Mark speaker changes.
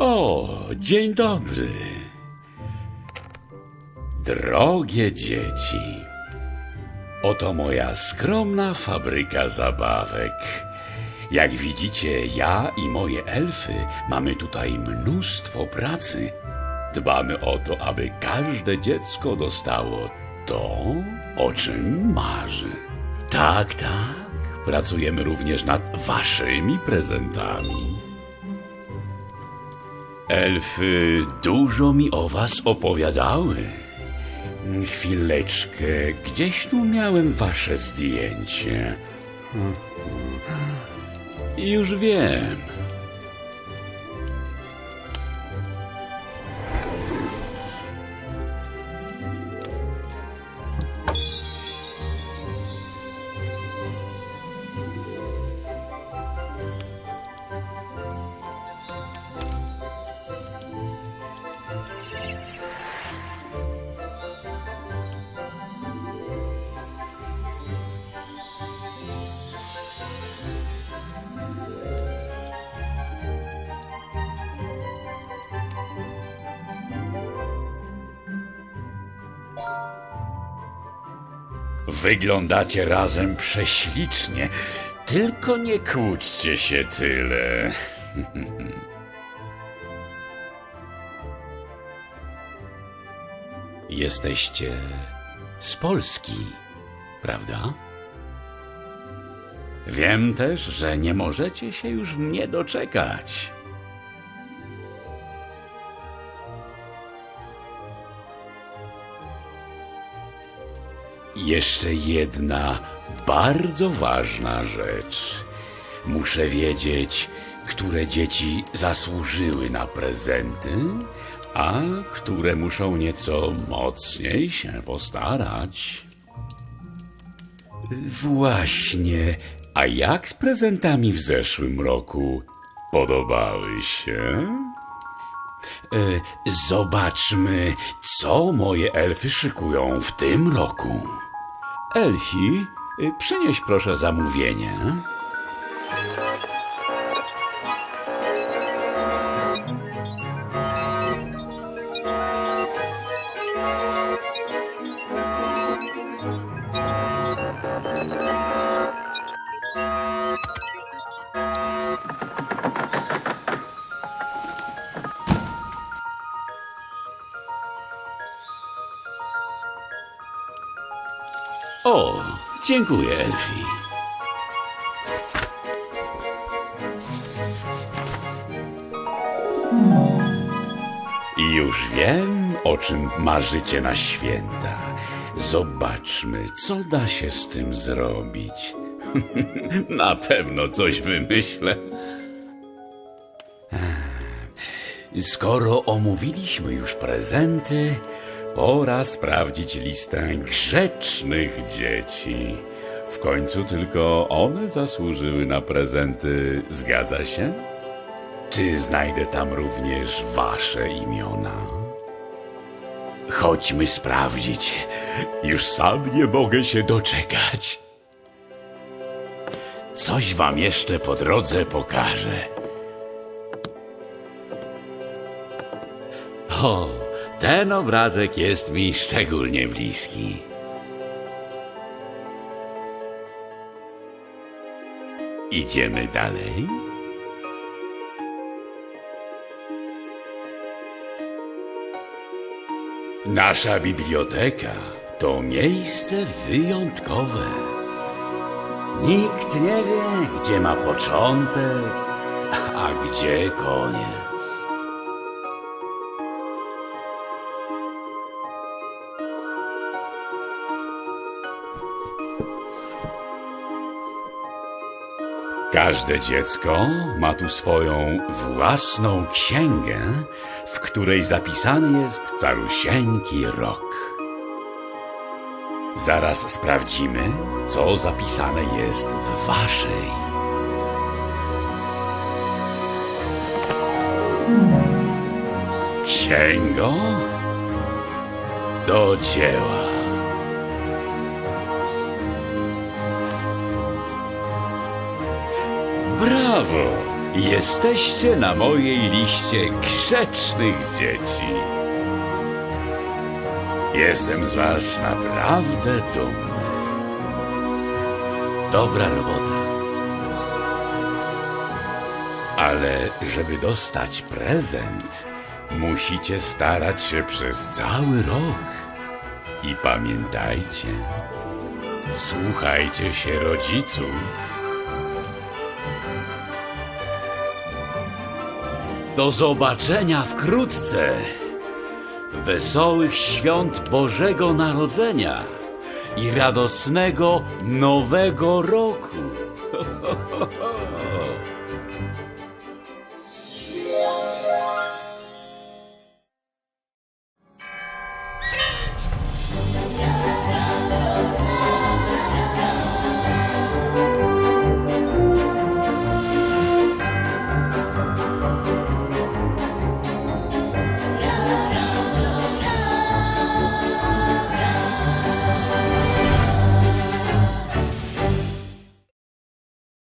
Speaker 1: O, dzień dobry. Drogie dzieci, oto moja skromna fabryka zabawek. Jak widzicie, ja i moje elfy mamy tutaj mnóstwo pracy. Dbamy o to, aby każde dziecko dostało to, o czym marzy. Tak, tak. Pracujemy również nad waszymi prezentami. Elfy dużo mi o was opowiadały. Chwileczkę, gdzieś tu miałem wasze zdjęcie. Już wiem. Wyglądacie razem prześlicznie. Tylko nie kłóćcie się tyle. Jesteście z Polski, prawda? Wiem też, że nie możecie się już mnie doczekać. Jeszcze jedna bardzo ważna rzecz. Muszę wiedzieć, które dzieci zasłużyły na prezenty, a które muszą nieco mocniej się postarać. Właśnie, a jak z prezentami w zeszłym roku? Podobały się? E, zobaczmy, co moje elfy szykują w tym roku. Elfi, e, przynieś proszę zamówienie. O, dziękuję, Elfi. Już wiem, o czym marzycie na święta. Zobaczmy, co da się z tym zrobić. na pewno coś wymyślę. Skoro omówiliśmy już prezenty, pora sprawdzić listę grzecznych dzieci. W końcu tylko one zasłużyły na prezenty, zgadza się? Czy znajdę tam również wasze imiona? Chodźmy sprawdzić. Już sam nie mogę się doczekać. Coś wam jeszcze po drodze pokażę. O, ten obrazek jest mi szczególnie bliski. Idziemy dalej. Nasza biblioteka to miejsce wyjątkowe. Nikt nie wie, gdzie ma początek, a gdzie koniec. Każde dziecko ma tu swoją własną księgę, w której zapisany jest calusieńki rok. Zaraz sprawdzimy, co zapisane jest w waszej. Księgo do dzieła. Brawo! Jesteście na mojej liście grzecznych dzieci. Jestem z was naprawdę dumny. Dobra robota. Ale żeby dostać prezent, musicie starać się przez cały rok. I pamiętajcie, słuchajcie się rodziców. Do zobaczenia wkrótce. Wesołych świąt Bożego Narodzenia i radosnego Nowego Roku.